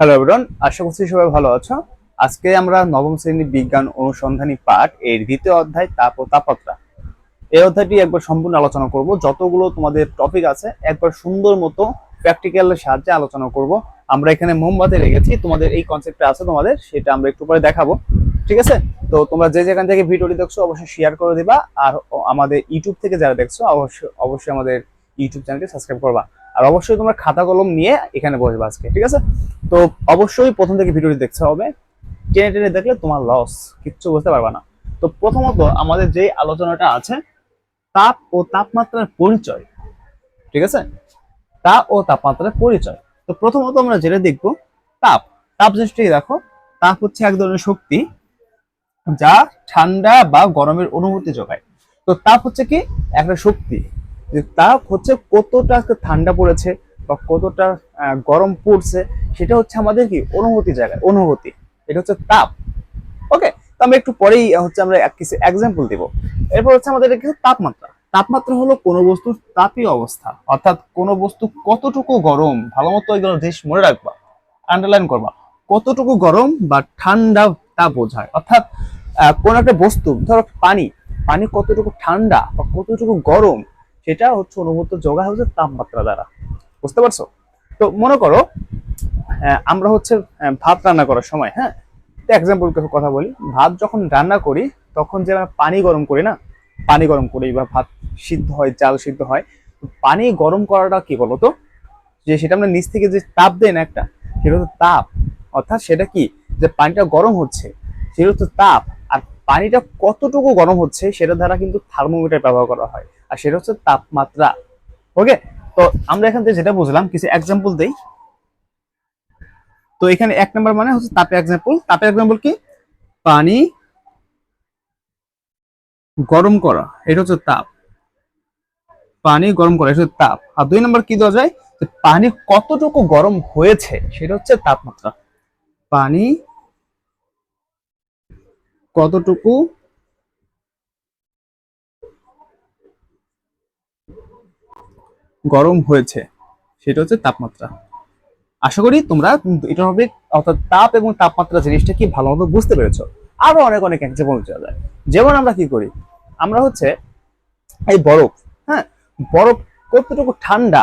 Hello everyone আশা করছি সবাই ভালো আছো। আজকে আমরা নবম শ্রেণি বিজ্ঞান অনুসন্ধানী পাঠ এর দ্বিতীয় অধ্যায় তাপ ও তাপমাত্রা। এই অধ্যায়টি একবার সম্পূর্ণ আলোচনা করব। যতগুলো তোমাদের টপিক আছে, একবার সুন্দর মতো প্র্যাকটিক্যালের সাহায্যে আলোচনা করব। আমরা এখানে মোমবাতি রেখেছি, তোমাদের এই কনসেপ্টটা আছে তোমাদের, সেটা আমরা একটু পরে দেখাবো। ঠিক আছে? তো তোমরা যে যেখান থেকে ভিডিওটি দেখছ, অবশ্যই শেয়ার করে দিবা। আর আমাদের ইউটিউব থেকে যারা দেখছ, অবশ্যই অবশ্যই আমাদের ইউটিউব চ্যানেলটি সাবস্ক্রাইব করবা। আর অবশ্যই তোমরা খাতা কলম নিয়ে এখানে বসবে আজকে, ঠিক আছে? তো অবশ্যই প্রথম থেকে ভিডিওটি দেখতে হবে। টেনে টেনে দেখলে তোমার লস কিচ্ছু বুঝতে পারবে না। তো প্রথমত আমাদের যে আলোচনাটা আছে, তাপ ও তাপমাত্রার পরিচয়, ঠিক আছে? তাপ ও তাপমাত্রার পরিচয়। তো প্রথমত আমরা যেটা দেখব, তাপ। তাপ জিনিসটাকে দেখো, তাপ হচ্ছে এক ধরনের শক্তি যা ঠান্ডা বা গরমের অনুভূতি যোগায়। তো তাপ হচ্ছে কি? একটা শক্তি। যে তাপ হচ্ছে কতটা ঠান্ডা পড়েছে বা কতটা গরম পড়ছে, সেটা হচ্ছে আমাদের কি অনুভূতি জায়গায়, অনুভূতি। এটা হচ্ছে তাপ। ওকে তো আমরা একটু পরেই হচ্ছে আমরা কিছু এক্সাম্পল দিব। এরপর হচ্ছে আমাদের কিছু তাপমাত্রা। তাপমাত্রা হলো কোনো বস্তুর তাপীয় অবস্থা। অর্থাৎ কোনো বস্তু কতটুকু গরম, ভালো মতো এগুলো জিনিস মনে রাখবা আন্ডারলাইন করবা, কতটুকু গরম বা ঠান্ডা তা বোঝায়। অর্থাৎ কোন একটা বস্তু, ধরো পানি পানি কতটুকু ঠান্ডা বা কতটুকু গরম সেটা হচ্ছে অনুভূত যোগা হচ্ছে তাপমাত্রা দ্বারা। বুঝতে পারছ? তো মনে করো আমরা হচ্ছে ভাত রান্না করার সময় হ্যাঁ? এক্সাম্পল কথা বলি, ভাত যখন রান্না করি, তখন যে আমরা পানি গরম করি না? পানি গরম করি বা ভাত সিদ্ধ হয়, চাল সিদ্ধ হয় পানি গরম করাটা কি বলতো? যে সেটা আমরা নিচ থেকে যে তাপ দেয় না একটা, সেটা হচ্ছে তাপ। অর্থাৎ সেটা কি? যে পানিটা গরম হচ্ছে, সেটা হচ্ছে তাপ। আর পানিটা কতটুকু গরম হচ্ছে, সেটা দ্বারা কিন্তু থার্মোমিটার ব্যবহার করা হয়। আর সেটা হচ্ছে তাপমাত্রা। ওকে তো আমরা এখান থেকে যেটা বুঝলাম, কিছু এক্সাম্পল দেই। তো এখানে এক নম্বর মানে হচ্ছে তাপের এক্সাম্পল তাপের এক্সাম্পল কি? পানি গরম করা, এটা হচ্ছে তাপ। পানি গরম করা, এটা হচ্ছে তাপ। আর দুই নম্বর কি দেওয়া যায়? পানি কতটুকু গরম হয়েছে, সেটা হচ্ছে তাপমাত্রা। পানি কতটুকু গরম হয়েছে, সেটা হচ্ছে তাপমাত্রা। আশা করি তোমরা এটা অর্থাৎ তাপ এবং তাপমাত্রা জিনিসটা কি ভালো মতো বুঝতে পেরেছ? আরও অনেক অনেক এক্সাম্পল চলে যায়। যেমন আমরা কি করি? আমরা হচ্ছে এই বরফ হ্যাঁ? বরফ কতটুকু ঠান্ডা,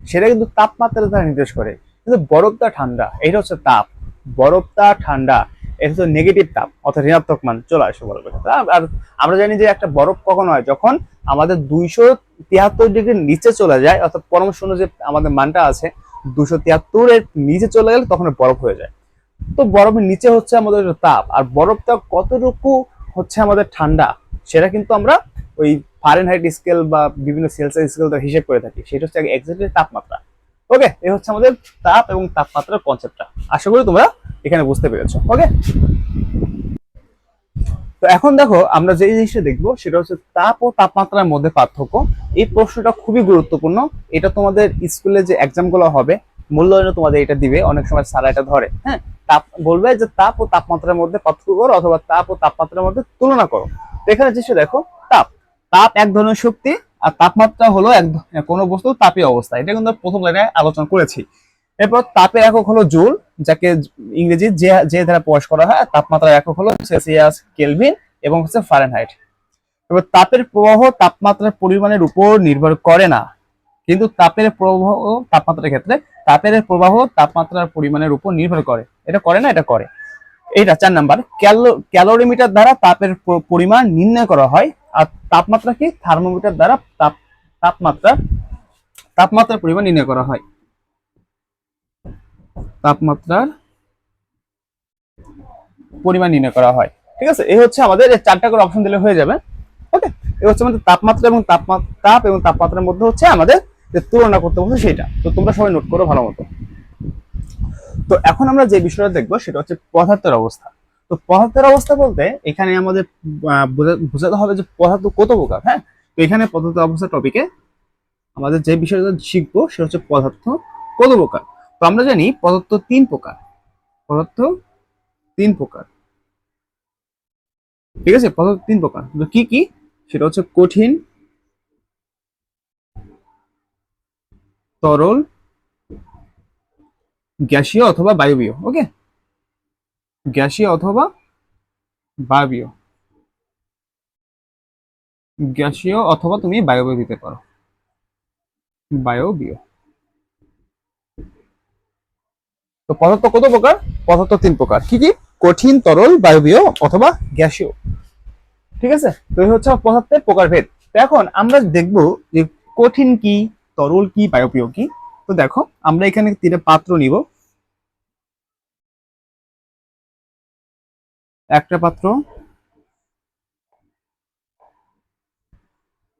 সেটা কিন্তু তাপমাত্রা দ্বারা নির্দেশ করে। কিন্তু বরফটা ঠান্ডা, এটা হচ্ছে তাপ। বরফটা ঠান্ডা, এটা হচ্ছে নেগেটিভ তাপ, অর্থাৎ ঋণাত্মক মান, চলে আসে বরফের আর আমরা জানি যে একটা বরফ কখন হয়? যখন আমাদের দুইশো তিয়াত্তর ডিগ্রির নিচে চলে যায়, অর্থাৎ পরম শূন্য যে আমাদের মানটা আছে দুশো তিয়াত্তরের নিচে চলে গেলে তখন বরফ হয়ে যায়। তো বরফের নিচে হচ্ছে আমাদের তাপ, আর বরফটা কতটুকু হচ্ছে আমাদের ঠান্ডা, সেটা কিন্তু আমরা ওই ফারেনহাইট স্কেল বা বিভিন্ন সেলসিয়াস স্কেল হিসেব করে থাকি, সেটা হচ্ছে এক্সাক্টলি তাপমাত্রা। ওকে এই হচ্ছে আমাদের তাপ এবং তাপমাত্রার কনসেপ্টটা আশা করি তোমরা এখানে বুঝতে পেরেছ। ওকে তো এখন দেখো, আমরা যে জিনিসটা দেখব, সেটা হচ্ছে তাপ ও তাপমাত্রার মধ্যে পার্থক্য। এই প্রশ্নটা খুবই গুরুত্বপূর্ণ। এটা তোমাদের স্কুলে যে এক্সামগুলো হবে মূল্যায়নে তোমাদের এটা দিবে। অনেক সময় সারা এটা ধরে হ্যাঁ? তাপ, বলবে যে তাপ ও তাপমাত্রার মধ্যে পার্থক্য করো অথবা তাপ ও তাপমাত্রার মধ্যে তুলনা করো। এখানে জিনিসটা দেখো, তাপ। তাপ এক ধরনের শক্তি আর তাপমাত্রা হলো এক কোনো বস্তু তাপীয় অবস্থা। এটা কিন্তু প্রথম লাইনে আলোচনা করেছি। এরপর তাপের একক হলো জুল, যাকে ইংরেজি যে যে দ্বারা প্রকাশ করা হয় তাপমাত্রার একক হলো সেলসিয়াস কেলভিন এবং হচ্ছে ফারেনহাইট। এবার তাপের প্রবাহ তাপমাত্রার পরিমাণের উপর নির্ভর করে না, কিন্তু তাপের প্রবাহ তাপমাত্রার ক্ষেত্রে তাপের প্রবাহ তাপমাত্রার পরিমাণের উপর নির্ভর করে। এটা করে না, এটা করে। এটা চার নাম্বার। ক্যালোরিমিটার দ্বারা তাপের পরিমাণ নির্ণয় করা হয়, আর তাপমাত্রা কি থার্মোমিটার দ্বারা তাপ তাপমাত্রা তাপমাত্রার পরিমাণ নির্ণয় করা হয়। তাপমাত্রার পরিমাণ নির্ণয় করা হয়। ঠিক আছে? এই হচ্ছে আমাদের চারটা করে অপশন দিলে হয়ে যাবে। ওকে এই হচ্ছে আমাদের তাপমাত্রা এবং তাপমাত্রা তাপ এবং তাপমাত্রার মধ্যে হচ্ছে আমাদের যে তুলনা করতে বলছে সেটা। তো তোমরা সবাই নোট করো ভালো মতো। তো এখন আমরা যে বিষয়টা দেখব সেটা হচ্ছে পদার্থের অবস্থা। তো পদার্থের অবস্থা বলতে এখানে আমাদের বোঝাতে হবে যে পদার্থ কত প্রকার হ্যাঁ? তো এখানে পদার্থ অবস্থা টপিকে আমাদের যে বিষয়টা শিখব সেটা হচ্ছে পদার্থ কত প্রকার। তো আমরা জানি পদার্থ তিন প্রকার। পদার্থ তিন প্রকার। ঠিক আছে? পদার্থ তিন প্রকার। তো কি কি? সেটা হচ্ছে কঠিন, তরল, গ্যাসীয় অথবা বায়বীয়। ওকে? গ্যাসীয় অথবা বায়বীয়। গ্যাসীয় অথবা তুমি বায়বীয় দিতে পারো। বায়বীয়। তো পদার্থ কত প্রকার? পদার্থ তিন প্রকার। কি কি? কঠিন, তরল, বায়বীয় অথবা গ্যাসীয়। ঠিক আছে? তো এই হচ্ছে পদার্থের প্রকারভেদ। তো এখন আমরা দেখব যে কঠিন কি, তরল কি, বায়বীয় কি? তো দেখো, আমরা এখানে তিনটা পাত্র নিব। একটা পাত্র,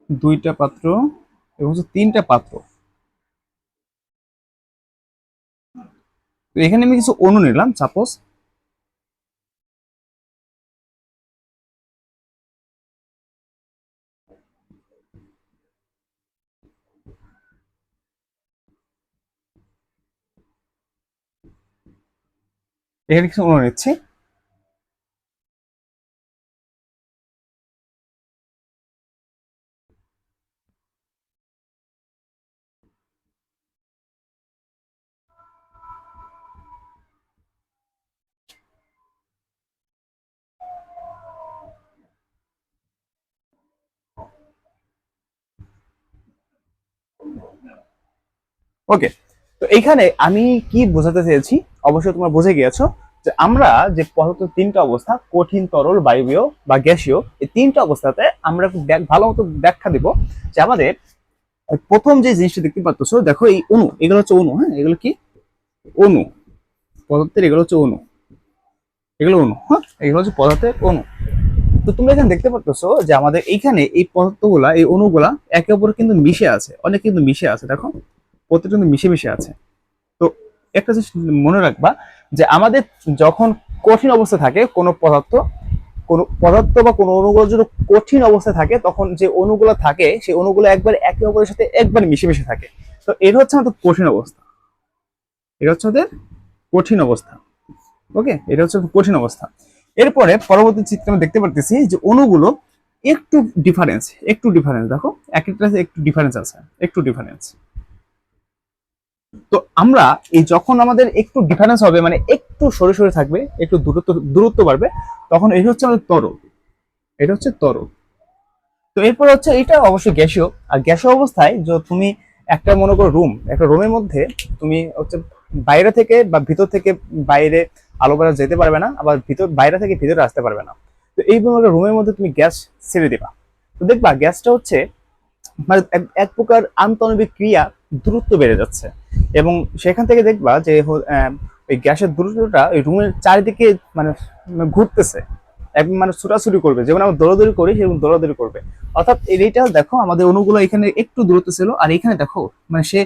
দুইটা পাত্র, এবং হচ্ছে তিনটা পাত্র। তো এখানে আমি কিছু অণু নিলাম সাপোজ এখানে কিছু অণু নিচ্ছি। ওকে তো এইখানে আমি কি বোঝাতে চেয়েছি? অবশ্যই তোমরা বুঝে গিয়েছো যে আমরা যে পদার্থ তিনটা অবস্থা, কঠিন, তরল, বায়বীয় বা গ্যাসীয়, এই তিনটা অবস্থাতে আমরা ভালো মতো ব্যাখ্যা দিব যে আমাদের প্রথম যে জিনিসটা দেখতে পাচ্ছ, দেখো এই অণু, এগুলো হচ্ছে অণু হ্যাঁ? এগুলো কি? অণু। পদার্থের এগুলো হচ্ছে অণু। এগুলো অণু হ্যাঁ? এগুলো হচ্ছে পদার্থের অণু। তো তোমরা এখানে দেখতে পাচ্ছ যে আমাদের এইখানে এই পদার্থগুলা, এই অণুগুলা একে অপরে কিন্তু মিশে আছে, অনেক কিন্তু মিশে আছে, দেখো। প্রত্যেকটা কিন্তু মিশে মিশে আছে। তো একটা জিনিস মনে রাখবা যে আমাদের যখন কঠিন অবস্থা থাকে কোনো পদার্থ কোনো পদার্থ বা কোনো অণুগুলো যদি কঠিন অবস্থায় থাকে, তখন যে অণুগুলো থাকে, সেই অণুগুলো একবার একে অপরের সাথে একবার মিশে মিশে থাকে। তো এটা হচ্ছে আমাদের কঠিন অবস্থা। এটা হচ্ছে আমাদের কঠিন অবস্থা। ওকে? এটা হচ্ছে কঠিন অবস্থা। এরপরে পরবর্তী চিত্রে আমরা দেখতে পারতেছি যে অণুগুলো একটু ডিফারেন্স একটু ডিফারেন্স দেখো, এক একটা একটু ডিফারেন্স আছে, একটু ডিফারেন্স তো আমরা এই যখন আমাদের একটু ডিফারেন্স হবে মানে একটু সরে সরে থাকবে, একটু দূরত্ব দূরত্ব বাড়বে, তখন এটা হচ্ছে আমাদের তরল। এটা হচ্ছে তরল। তো এরপর হচ্ছে এটা অবশ্যই গ্যাসীয়। আর গ্যাসীয় অবস্থায় যে তুমি একটা মনে করো রুম একটা রুমের মধ্যে তুমি হচ্ছে বাইরে থেকে বা ভিতর থেকে বাইরে আলো বাতাস যেতে পারবে না, আবার ভিতর, বাইরে থেকে ভিতরে আসতে পারবে না। তো এই রুমের মধ্যে তুমি গ্যাস ছেড়ে দেবা। তো দেখবা গ্যাসটা হচ্ছে মানে এক- প্রকার আন্তঃনবিক ক্রিয়া দূরত্ব বেড়ে যাচ্ছে। এবং সেখান থেকে দেখবা যে ওই গ্যাসের দূরত্বটা ওই রুমের চারিদিকে মানে ঘুরতেছে। একদম মানে ছুটাছুটি করবে। যেমন আমরা দৌড়াদৌড়ি করি, সেরকম দৌড়াদৌড়ি করবে। অর্থাৎ এইটা দেখো, আমাদের অণুগুলো এখানে একটু দূরত্ব ছিল, আর এখানে দেখো মানে সে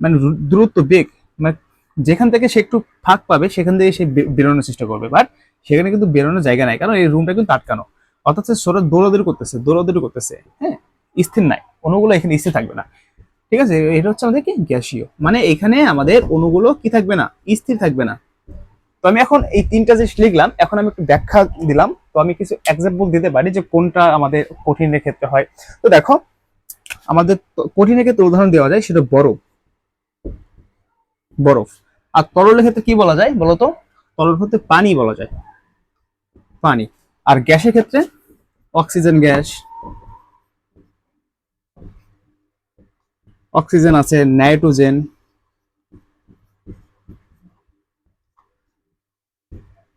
মানে দূরত্ব বেগ মানে যেখান থেকে সে একটু ফাঁক পাবে, সেখান থেকে সে বেরোনোর চেষ্টা করবে। বাট সেখানে কিন্তু বেরোনোর জায়গা নাই, কারণ এই রুমটা কিন্তু আটকানো। অর্থাৎ সে সরে দৌড়াদৌড়ি করতেছে দৌড়াদৌড়ি করতেছে হ্যাঁ? স্থির নাই, অণুগুলো এখানে স্থির থাকবে না। ঠিক আছে? এটা হচ্ছে আমাদের কি? গ্যাসীয়। মানে এখানে আমাদের অণুগুলো কি থাকবে না? স্থির থাকবে না। তো আমি এখন এই তিনটা জিনিস লিখলাম, এখন আমি একটু ব্যাখ্যা দিলাম। তো আমি কিছু এক্সাম্পল দিতে পারি যে কোনটা আমাদের কঠিনের ক্ষেত্রে হয়। তো দেখো, আমাদের কঠিনের ক্ষেত্রে উদাহরণ দেওয়া যায়, সেটা বরফ। বরফ। আর তরলের ক্ষেত্রে কি বলা যায় বলতো? তরল ক্ষেত্রে পানি বলা যায়। পানি। আর গ্যাসের ক্ষেত্রে অক্সিজেন গ্যাস অক্সিজেন আছে, নাইট্রোজেন।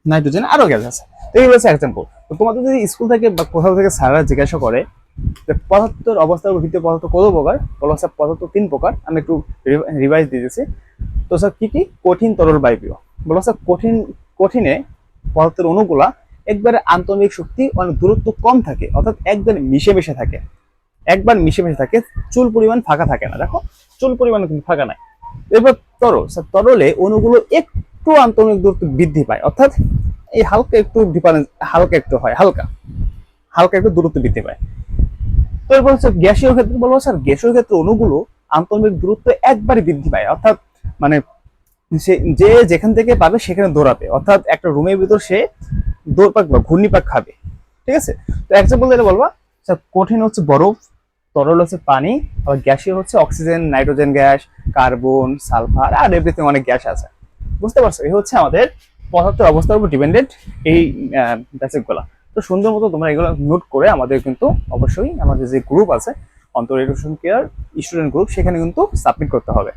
নাইট্রোজেন, আরও গ্যাস আছে। এইগুলো হচ্ছে এক্সাম্পল তো তোমাদের যদি স্কুল থেকে বা কোথাও থেকে স্যাররা জিজ্ঞাসা করে যে পদার্থের অবস্থার ভিত্তিতে পদার্থ কত প্রকার? বলো স্যার পদার্থ তিন প্রকার। আমি একটু রিভাইজ দিচ্ছি তো স্যার, কি কি? কঠিন তরল বায়বীয় বলো স্যার, কঠিন, কঠিনে পদার্থের অণুগুলা একবারে আন্তরিক শক্তি অনেক দূরত্ব কম থাকে, অর্থাৎ একবার মিশে মিশে থাকে। একবার মিশে মিশে থাকে, চুল পরিমাণ ফাঁকা থাকে না। দেখো, চুল পরিমাণ কিন্তু ফাঁকা নাই। এরপর তরল, স্যার, তরলে অণুগুলো একটু আন্তরিক দূরত্ব বৃদ্ধি পায়, অর্থাৎ এই হালকা একটু ডিফারেন্স হালকা একটু হয়, হালকা হালকা একটু দূরত্ব বৃদ্ধি পায়। তো এরপর হচ্ছে গ্যাসীয় ক্ষেত্রে বলব, স্যার, গ্যাসীয় ক্ষেত্রে অণুগুলো আন্তর্মিক দূরত্ব একবারে বৃদ্ধি পায়, অর্থাৎ মানে সে, যে যেখান থেকে পাবে সেখানে দৌড়াবে, অর্থাৎ একটা রুমের ভিতর সে দৌড়পাক বা ঘূর্ণিপাক খাবে, ঠিক আছে? তো এক্সাম্পল দিলে বলবা, স্যার, কঠিন হচ্ছে বরফ তরল হচ্ছে পানি, আবার গ্যাসীয় হচ্ছে oxygen, nitrogen gas, carbon, sulphur, আর এভরিথিং অনেক গ্যাস আছে। বুঝতে পারছ? এই হচ্ছে আমাদের পদার্থের অবস্থার উপর ডিপেন্ডেন্ট এই বেসিকগুলা। তো সুন্দর মতো তোমরা এগুলো নোট করে আমাদের কিন্তু অবশ্যই আমাদের যে গ্রুপ আছে, অন্তর কেয়ার স্টুডেন্ট গ্রুপ সেখানে কিন্তু সাবমিট করতে হবে।